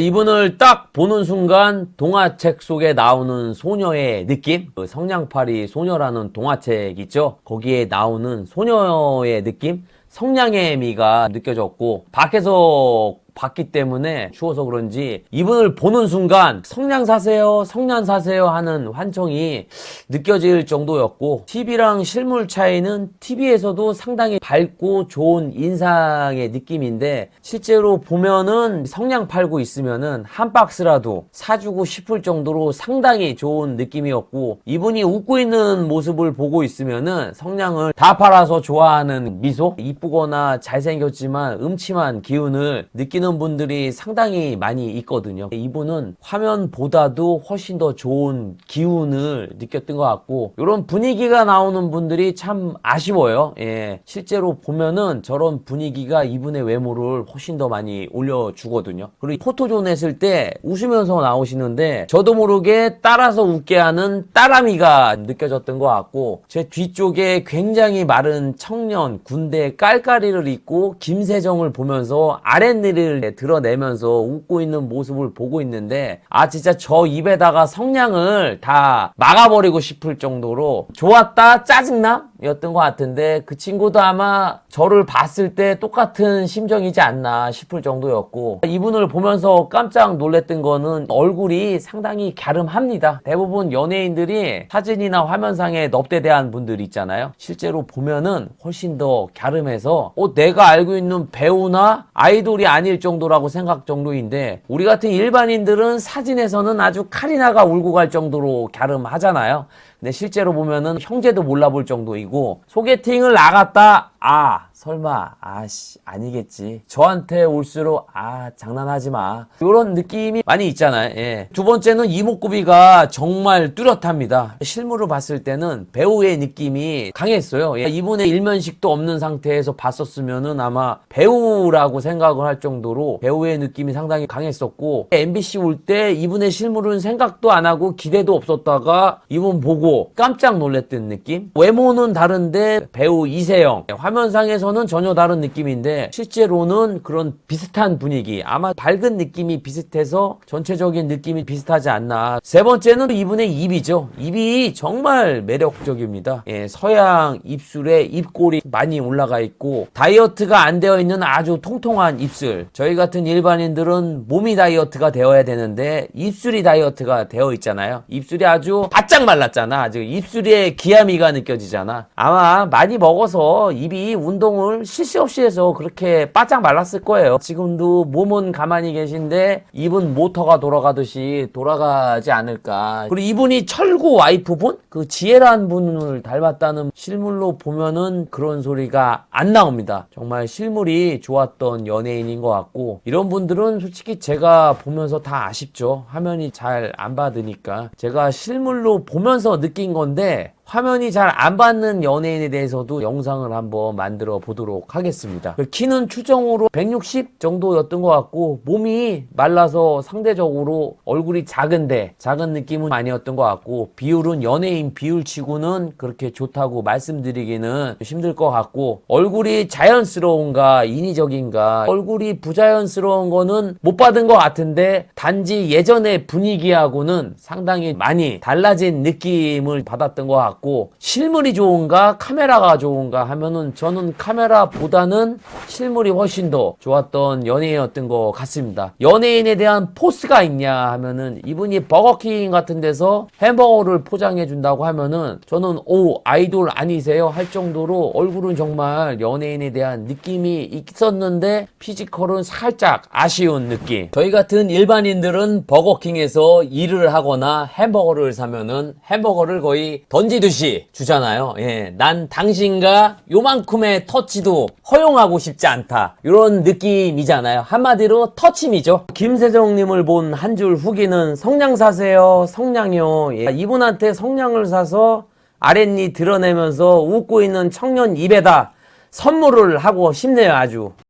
이분을 딱 보는 순간 동화책 속에 나오는 소녀의 느낌? 그 성냥팔이 소녀라는 동화책 있죠? 거기에 나오는 소녀의 느낌? 성냥의 미가 느껴졌고, 밖에서 봤기 때문에 추워서 그런지 이분을 보는 순간 성냥 사세요, 성냥 사세요 하는 환청이 느껴질 정도였고 TV랑 실물 차이는 TV에서도 상당히 밝고 좋은 인상의 느낌인데 실제로 보면은 성냥 팔고 있으면은 한 박스라도 사주고 싶을 정도로 상당히 좋은 느낌이었고 이분이 웃고 있는 모습을 보고 있으면은 성냥을 다 팔아서 좋아하는 미소? 이쁘거나 잘생겼지만 음침한 기운을 느끼는 분들이 상당히 많이 있거든요. 이분은 화면보다도 훨씬 더 좋은 기운을 느꼈던 것 같고 이런 분위기가 나오는 분들이 참 아쉬워요. 예. 실제로 보면은 저런 분위기가 이분의 외모를 훨씬 더 많이 올려주거든요. 그리고 포토존 했을 때 웃으면서 나오시는데 저도 모르게 따라서 웃게 하는 따라미가 느껴졌던 것 같고 제 뒤쪽에 굉장히 마른 청년 군대 깔깔이를 입고 김세정을 보면서 아랫니를 드러내면서 웃고 있는 모습을 보고 있는데 아 진짜 저 입에다가 성냥을 다 막아버리고 싶을 정도로 좋았다? 짜증남 였던 것 같은데 그 친구도 아마 저를 봤을 때 똑같은 심정이지 않나 싶을 정도였고 이분을 보면서 깜짝 놀랐던 거는 얼굴이 상당히 갸름합니다. 대부분 연예인들이 사진이나 화면상에 넙대대한 분들 있잖아요. 실제로 보면은 훨씬 더 갸름해서 어, 내가 알고 있는 배우나 아이돌이 아닐 정도라고 생각 정도인데 우리 같은 일반인들은 사진에서는 아주 카리나가 울고 갈 정도로 갸름하잖아요. 근데 실제로 보면은 형제도 몰라볼 정도이고 소개팅을 나갔다. 아 설마 아씨 아니겠지. 저한테 올수록 아 장난하지 마. 이런 느낌이 많이 있잖아요. 예. 두 번째는 이목구비가 정말 뚜렷합니다. 실물을 봤을 때는 배우의 느낌이 강했어요. 예. 이분의 일면식도 없는 상태에서 봤었으면은 아마 배우라고 생각을 할 정도로 배우의 느낌이 상당히 강했었고 MBC 올 때 이분의 실물은 생각도 안 하고 기대도 없었다가 이분 보고 깜짝 놀랐던 느낌? 외모는 다른데 배우 이세영. 화면상에서 는 전혀 다른 느낌인데 실제로는 그런 비슷한 분위기 아마 밝은 느낌이 비슷해서 전체적인 느낌이 비슷하지 않나. 세 번째는 이분의 입이죠. 입이 정말 매력적입니다. 예, 서양 입술에 입꼬리 많이 올라가 있고 다이어트가 안 되어 있는 아주 통통한 입술. 저희 같은 일반인들은 몸이 다이어트가 되어야 되는데 입술이 다이어트가 되어 있잖아요. 입술이 아주 바짝 말랐잖아. 아주 입술에 기아미가 느껴지잖아. 아마 많이 먹어서 입이 운동 을실시 없이 해서 그렇게 바짝 말랐을 거예요. 지금도 몸은 가만히 계신데 입은 모터가 돌아가듯이 돌아가지 않을까. 그리고 이분이 철구 와이프분? 그 지혜란 분을 닮았다는 실물로 보면은 그런 소리가 안 나옵니다. 정말 실물이 좋았던 연예인인 것 같고 이런 분들은 솔직히 제가 보면서 다 아쉽죠. 화면이 잘 안 받으니까 제가 실물로 보면서 느낀 건데 화면이 잘 안 받는 연예인에 대해서도 영상을 한번 만들어 보도록 하겠습니다. 그 키는 추정으로 160 정도였던 것 같고 몸이 말라서 상대적으로 얼굴이 작은데 작은 느낌은 아니었던 것 같고 비율은 연예인 비율치고는 그렇게 좋다고 말씀드리기는 힘들 것 같고 얼굴이 자연스러운가 인위적인가 얼굴이 부자연스러운 거는 못 받은 것 같은데 단지 예전의 분위기하고는 상당히 많이 달라진 느낌을 받았던 것 같고 같고 실물이 좋은가 카메라가 좋은가 하면은 저는 카메라보다는 실물이 훨씬 더 좋았던 연예인이었던 것 같습니다. 연예인에 대한 포스가 있냐 하면은 이분이 버거킹 같은 데서 햄버거를 포장해 준다고 하면은 저는 오 아이돌 아니세요 할 정도로 얼굴은 정말 연예인에 대한 느낌이 있었는데 피지컬은 살짝 아쉬운 느낌. 저희 같은 일반인들은 버거킹에서 일을 하거나 햄버거를 사면은 햄버거를 거의 던지 듯이 주잖아요. 예, 난 당신과 요만큼의 터치도 허용하고 싶지 않다. 이런 느낌이잖아요. 한마디로 터치미죠. 김세정님을 본 한 줄 후기는 성냥 사세요. 성냥이요. 예, 이분한테 성냥을 사서 아랫니 드러내면서 웃고 있는 청년 입에다 선물을 하고 싶네요. 아주.